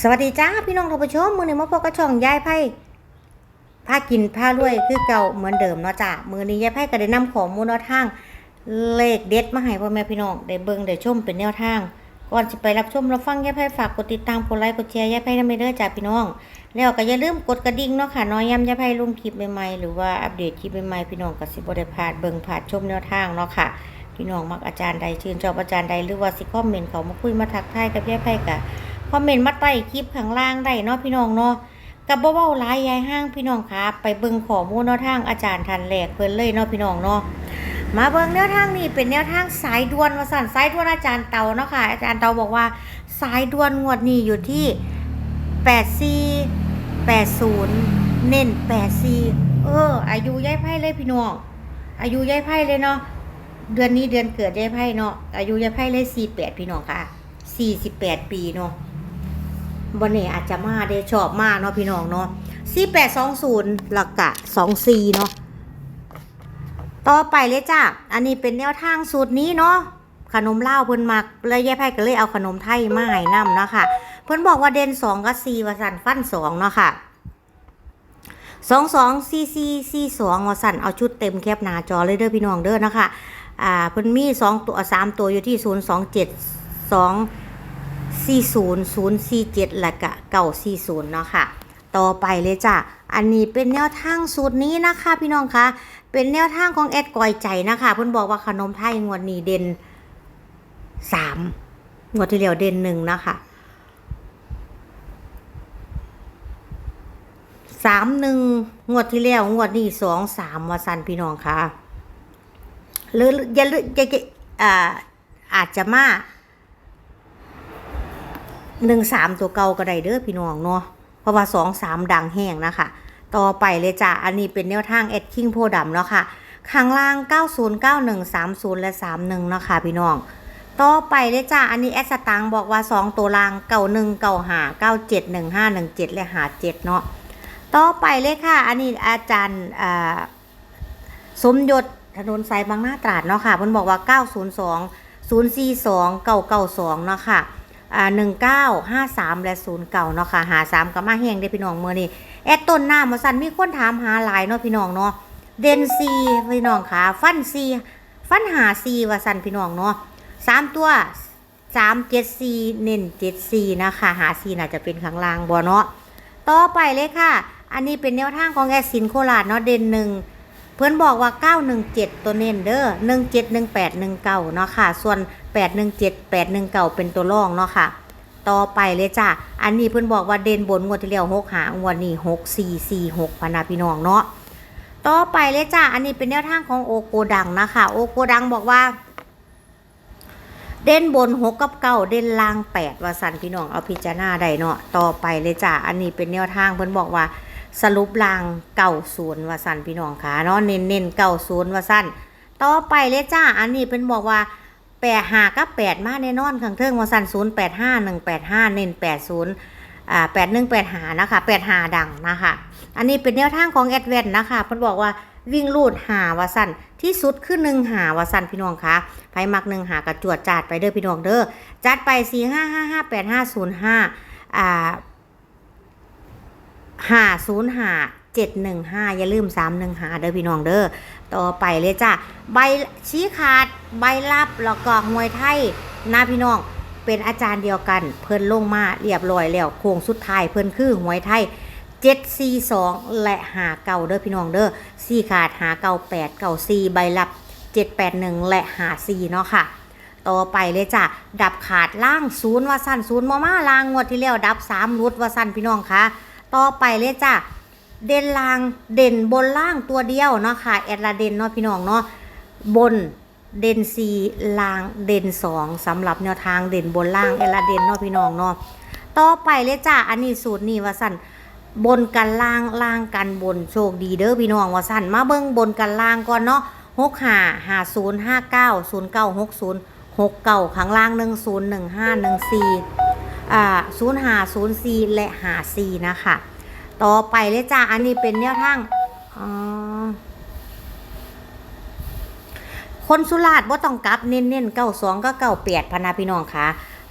สวัสดีจ้าพี่น้องท่านผู้ชมมือนี้มาพบกับช่องยายไพ่พากินพารวยคือเก่าเหมือนเดิมเนาะจ้ามือนี้ยายไพ่ก็ได้นำข้อมูลนวทางเลขเด็ดมาให้พ่อแม่พี่น้องได้เบิ่งได้ชมเป็นแนวทาง ก่อนจะไปรับชมรับฟังยายไพ่ฝากกดติดตามกดไลค์กดแชร์ยายไพ่น้ำไม่เด้อจ้าพี่น้อง แล้วก็อย่าลืมกดกระดิ่งเนาะค่ะน้อยย้ำยายไพ่ลงคลิปใหม่ๆหรือว่าอัปเดตคลิปใหม่ๆพี่น้องก็สิบ่ได้พลาดเบิ่งพลาดชมแนวทางเนาะค่ะพี่น้องมักอาจารย์ใดชื่นชอบอาจารย์ใดหรือว่าสิคอมเมนต์เขามาคุยมาทักทายกับยายไพ่กะ คอมเมนต์มาใต้คลิปข้างล่างได้เนาะพี่น้องเนาะกับบ่เว้าหลายยายห้างพี่น้องครับไปเบิ่งข้อมูลแนวทางอาจารย์ทันแรกเพิ่นเลยเนาะพี่น้องเนาะมาเบิ่งแนวทางนี้เป็นแนวทางสายด่วนว่าสั่นสายด่วนอาจารย์เตาเนาะค่ะอาจารย์เตาบอกว่าสายด่วนงวดนี้อยู่ที่84 80เน้น84เออ อายุยายไพ่เลยพี่น้องอายุยายไพ่เลยเนาะเดือนนี้เดือนเกิดยายไพ่เนาะอายุยายไพ่เลย48พี่น้องค่ะ48ปีเนาะ บนนี้อาจจะมาได้ชอบมากเนาะพี่น้องเนาะสี่แปดสองศูนย์หลักกะสองสี่เนาะต่อไปเลยจ้ะอันนี้เป็นแนวทางสูตรนี้เนาะขนมเล่าเพิ่นมักเลยแย่ไพ่ก็เลยเอาขนมไทยมาให้นำเนาะค่ะเพิ่นบอกว่าเด่นสองกับสี่ว่าสันฟันสองเนาะค่ะสองสองสี่สี่สี่สองว่าสันเอาชุดเต็มแคบหน้าจอเลยเด้อพี่น้องเด้อเนาะคะอ่าเพิ่นมีสองตัวสามตัวอยู่ที่ศูนย์สองเจ็ดสอง 40047และกะเก่า40เนาะค่ะ ต่อไปเลยจ้ะ อันนี้เป็นแนวทางสูตรนี้นะคะ พี่น้องคะ เป็นแนวทางของแอดกอยใจนะคะ เพิ่อนบอกว่าขนมไทยงวดนี้เด่น3งวดที่แล้วเด่นหนึ่งนะคะสามหนึ่งงวดที่แล้วงวดนี้สองสามวสันพี่น้องคะหรืออย่าลืมอย่าอ่าอาจจะมา หนึ่งสามตัวเก่าก็ได้เด้อพี่น้องเนาะเพราะว่าสองสามดังแห้งนะคะ ต่อไปเลยจ้ะอันนี้เป็นแนวทางแอดคิงโพดำเนาะค่ะข้างล่าง 90 91 30 และ 31 เนาะค่ะพี่น้อง ต่อไปเลยจ้ะอันนี้แอดสตางบอกว่า 2 ตัวล่าง 91 95 97 15 17 และ 57 เนาะต่อไปเลยค่ะ อันนี้อาจารย์สมยศถนนสายบางหน้าตราดเนาะค่ะเพิ่นบอกว่า 902 042 992 เนาะค่ะ อ่าหนึ่งเก้าห้าสามและศูนย์เก่าเนาะค่ะหาสามกับมาแห้งได้พี่น้องเมื่อนี้แอดต้นหน้ามาสันมีคนถามหาหลายเนาะพี่น้องเนาะเดนซีพี่น้องค่ะฟันซีฟันหาซีว่าสันพี่น้องเนาะสามตัวสามเจ็ดซีเน้นเจ็ดซีนะคะหาซีน่าจะเป็นข้างล่างบ่เนาะต่อไปเลยค่ะ อันนี้เป็นแนวทางของแอดสินโคราชเนาะเด่นหนึ่ง เพื่อนบอกว่า 917 ตัวเน้นเด้อ171819เนาะค่ะ ส่วน 817 819 เป็นตัวรองเนาะค่ะ ต่อไปเลยจ้ะ อันนี้เพื่อนบอกว่าเด่นบนงวดที่แล้ว6หางวดนี้6446พนาพี่น้องเนาะ ต่อไปเลยจ้ะ อันนี้เป็นแนวทางของโอโกดังนะคะ โอโกดังบอกว่า เด่นบน6กับเก้าเด่นล่าง8ว่าสันพี่น้องเอาพิจารณาได้เนาะ ต่อไปเลยจ้ะ อันนี้เป็นแนวทางเพื่อนบอกว่า สรุปลางเก่าศูนย์ว่าสั้นพี่น้องค่ะเนาะเน้นเน้นเก่าศูนย์ว่าสั้นต่อไปเลยจ้า อันนี้เป็นบอกว่าแปดหากับแปดมาแน่นอนข้างเทิงว่าสั้นศูนย์แปดห้าหนึ่งแปดห้าเน้นแปดศูนย์อ่าแปดหนึ่งแปดหานะคะแปดหาดังนะคะ อันนี้เป็นแนวทางของแอดเวนนะคะเพิ่นบอกว่าวิ่งลูดหาวาสันที่สุดคือหนึ่งหาวาสันพี่น้องค่ะไผมักหนึ่งหากระจวดจาดไปเด้อพี่น้องเด้อจัดไปสี่ห้าห้าห้าแปดห้าศูนย์ห้าอ่า ห้าศูนย์ห้าเจ็ดหนึ่งห้าอย่าลืมสามหนึ่งห้าเด้อพี่น้องเด้อต่อไปเลยจ้ะใบชี้ขาดใบรับแล้วก็หวยไทยนะพี่น้องเป็นอาจารย์เดียวกัน เพิ่นลงมาเรียบร้อยแล้วโค้งสุดท้ายเพิ่นคือหวยไทยเจ็ดสี่สองและหาเก่าเด้อพี่น้องเด้อสี่ขาดหาเก่าแปดเก่าสี่ใบรับเจ็ดแปดหนึ่งและหาสี่เนาะค่ะ ต่อไปเลยจ้ะ ดับขาดล่างศูนย์ว่าสั้นศูนย์มามาล่างงวดที่แล้วดับสามรุดว่าสั้นพี่น้องคะ ต่อไปเลยจ้ะเด่นล่างเด่นบนล่างตัวเดียวเนาะค่ะแอดลาเด่นเนาะพี่น้องเนาะบนเด่นสีล่างเด่นสองสำหรับแนวทางเด่นบนล่างแอดลาเด่นเนาะพี่น้องเนาะต่อไปเลยจ้ะอันนี้สูตรนี่ว่าสั่นบนกันล่างล่างกันบนโชคดีเด้อพี่น้องว่าสั่นมาเบิ้งบนกันล่างก่อนเนาะหกห้าห้าศูนย์ห้าเก้าศูนย์เก้าหกศูนย์หกเก้าข้างล่างหนึ่งศูนย์หนึ่งห้าหนึ่งสี่ ศูนย์หาศูนย์สี่และหาสี่นะคะ ต่อไปเลยจ้าอันนี้เป็นแนวทางคนสุราษฎร์บ่ต้องกลับเน้นๆเก้าสองก็เก้าแปดพนาพี่น้องค่ะ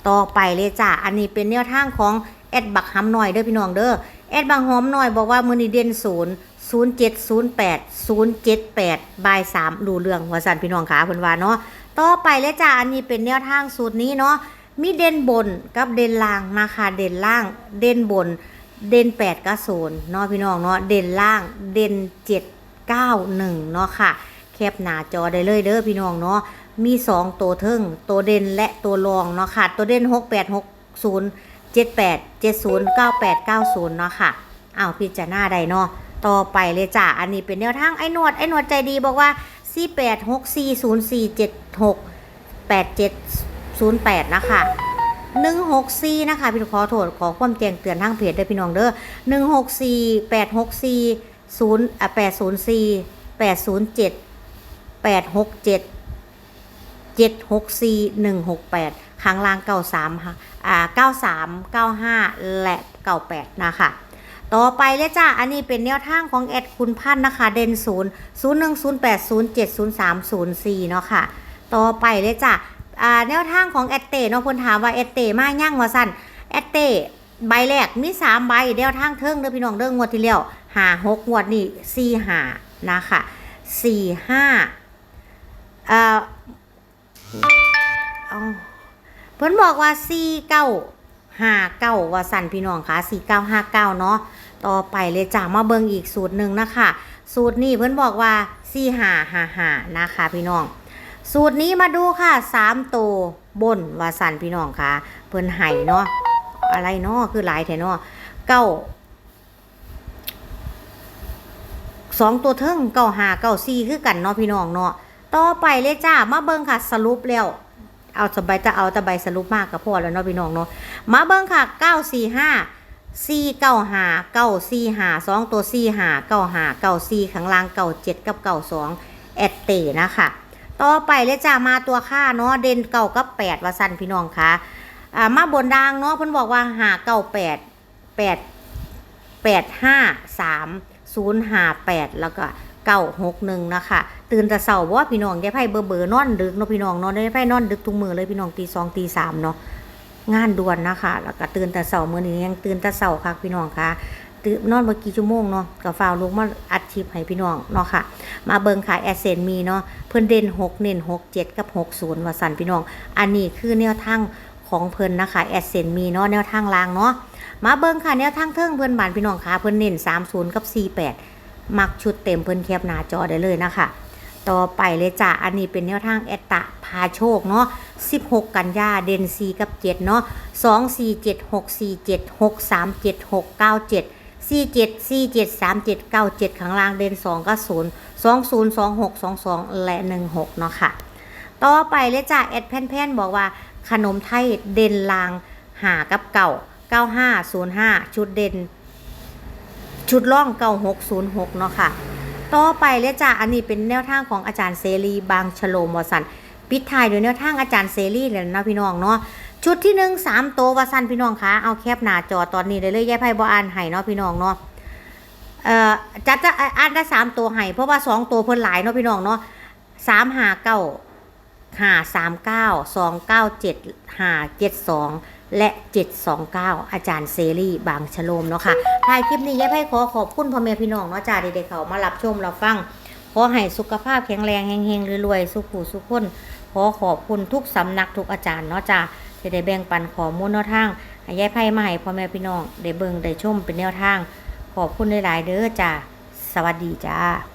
ต่อไปเลยจ้าอันนี้เป็นแนวทางของแอดบักหำหน่อยเด้อพี่น้องเด้อแอดบักหอมหน่อยบอกว่ามือนีเด่นศูนย์ศูนย์เจ็ดศูนย์แปดศูนย์เจ็ดแปดบายสามรู้เรื่องหัวสันพี่น้องขาเพิ่นว่าเนาะต่อไปเลยจ้าอันนี้เป็นแนวทางสูตรนี้เนาะ มีเด่นบนกับเด่นล่างนะคะเด่นล่าง เด่นบน เด่นแปดกระโซนเนาะพี่น้องเนาะเด่นล่างเด่นเจ็ดเก้าหนึ่งเนาะค่ะ แคปหน้าจอได้เลยเด้อพี่น้องเนาะมีสองตัวเทิงตัวเด่นและตัวรองเนาะค่ะ ตัวเด่นหกแปดหกศูนย์เจ็ดแปดเจ็ดศูนย์เก้าแปดเก้าศูนย์เนาะค่ะเอาวพิจารณาได้เนาะต่อไปเลยจ้ะอันนี้เป็นแนวทางไอ้หนวดไอ้หนวดใจดีบอกว่าสี่แปดหกสี่ศูนย์สี่เจ็ดหกแปดเจ็ด 08 นะคะ164 นะคะ พี่น้องขอโทษขอความแจ้งเตือนทางเพจเด้อพี่น้องเด้อ164 864 0 804 807 867 764 168 ข้างล่าง 93ค่ะอ่93 95 และ 98 นะคะต่อไปเลยจ้า อันนี้เป็นแนวทางของแอดคุณพันนะคะ เด่น0 0108070304เนามศูเนาะค่ะ ต่อไปเลยจ้า แนวทางของแอดเต้เนาะเพิ่นถามว่าแอดเต้มาย่างว่าสั่นแอดเต้ใบแรกมีสามใบแนวทางเทิงเด้อพี่น้องเด้องวดที่แล้วหาหกงวดนี่สี่หานะคะสี่ห้าเอ่อเพิ่นบอกว่าสี่เก้าห้าเก้าว่าสั่นพี่น้องคะสี่เก้าห้าเก้าเนาะต่อไปเลยจ้ามาเบิ่งอีกสูตรหนึ่งนะคะ สูตรนี้เพิ่นบอกว่าสี่หาหาหานะคะพี่น้อง สูตรนี้มาดูค่ะสามตัวบนวาสันพี่น้องค่ะ เพิ่นไห้เนาะอะไรเนาะคือหลายแท้เนาะเก้าสองตัวเทิงเก้าหาเก้าสี่คือกันเนาะพี่น้องเนาะต่อไปเลยจ้ามาเบิ่งค่ะสรุปแล้วเอาสบายจะเอาตะใบสรุปมากกับพ่อแล้วเนาะพี่น้องเนาะมาเบิ่งค่ะเก้าสี่ห้าสี่เก้าหาเก้าสี่หาสองตัวสี่หาเก้าหาเก้าสี่ข้างล่างเก้าเจ็ดกับเก้าสองแอดเตนะคะ ต่อไปเลยจ้ามาตัวค่าเนาะเด่นเก่ากับแปดว่าสั้นพี่น้องคะอ่ามาบนดางเนาะเพิ่นบอกว่าหาเก่าแปดแปดแปดห้าสามศูนย์ห้าแปดแล้วก็เก้าหกหนึ่งนะคะตื่นแต่เสาร์ว่าพี่น้องยายไพ่เบอร์เบอร์นอนดึกเนาะพี่น้องนาะยายไพ่นอนดึกทุกมือเลยพี่น้องตีสองตีสามเนาะงานด่วนนะคะ แล้วก็ตื่นแต่เสาร์มื้อนี้ยังตื่นแต่เสาร์ค่ะพี่น้องคะ ตื่นนอนเมื่อกี่ชั่วโมงเนาะก็ฟ้าวลุกมาอัดคลิปให้พี่น้องเนาะค่ะ มาเบิงขายแอสเซนมีเนาะเพิ่นเด่น6 เน้น6 7 กับ 60ว่าสันพี่น้อง อันนี้คือแนวทางของเพิ่นนะคะแอสเซนมีเนาะแนวทางล่างเนาะมาเบิงค่ะแนวทางเทิงเพิ่นบานพี่น้องค่ะเพิ่นเน้น30 กับ 48 มักชุดเต็มเพิ่นแคบหน้าจอได้เลยนะคะต่อไปเลยจ้ะ อันนี้เป็นแนวทางแอตตะพาโชคเนาะ 16 กันยาเด่น4กับ 7 เนาะ 2 4 7 6 4 7 6 3 7 6 9 7 สี่เจ็ดสี่เจ็ดสามเจ็ดเก้าเจ็ดข้างล่างเด่นสองก็ศูนย์สองศูนย์สองหกสองสองและหนึ่งหกเนาะค่ะ ต่อไปเลยจ้าแอดแพนๆบอกว่าขนมไทยเด่นลางหากับเก่าเก้าห้าศูนย์ห้าชุดเด่น ชุดล่องเก้าหกศูนย์หกเนาะค่ะ ต่อไปเลยจ้าอันนี้เป็นแนวทางของอาจารย์เซรีบางชโลมวสันปิดท้ายด้วยแนวทางอาจารย์เซรีเลยนะพี่น้องเนาะ ชุดที่หนึ่งสามโตววสันพี่น้องคะเอาแคบหน้าจอตอนนี้ได้เลยแย่ไพ่บออ่านให้เนาะพี่น้องเนาะเอ่อจัดจะอ่านได้สามตัวให้เพราะว่าสองตัวเพิ่นหลายเนาะพี่น้องเนาะสามหาเก้าหาสามเก้าสองเก้าเจ็ดหาเจ็ดสองและ 729 อาจารย์เซรีบางฉโลมเนาะค่ะท้ายคลิปนี้ยายไพ่ขอขอบคุณพ่อแม่พี่น้องเนาะจ้าเด็กๆเขามารับชมเรับฟัง ขอให้สุขภาพแข็งแรงเฮงๆรวยๆ สุขุสุขคน ขอขอบคุณทุกสำนักทุกอาจารย์เนาะจ้า จะได้แบ่งปันข้อมูลแนวทางให้ยายไพ่มาให้พ่อแม่พี่น้องได้เบิ่งได้ชมเป็นแนวทาง ขอบคุณหลายๆเด้อจ้าสวัสดีจ้า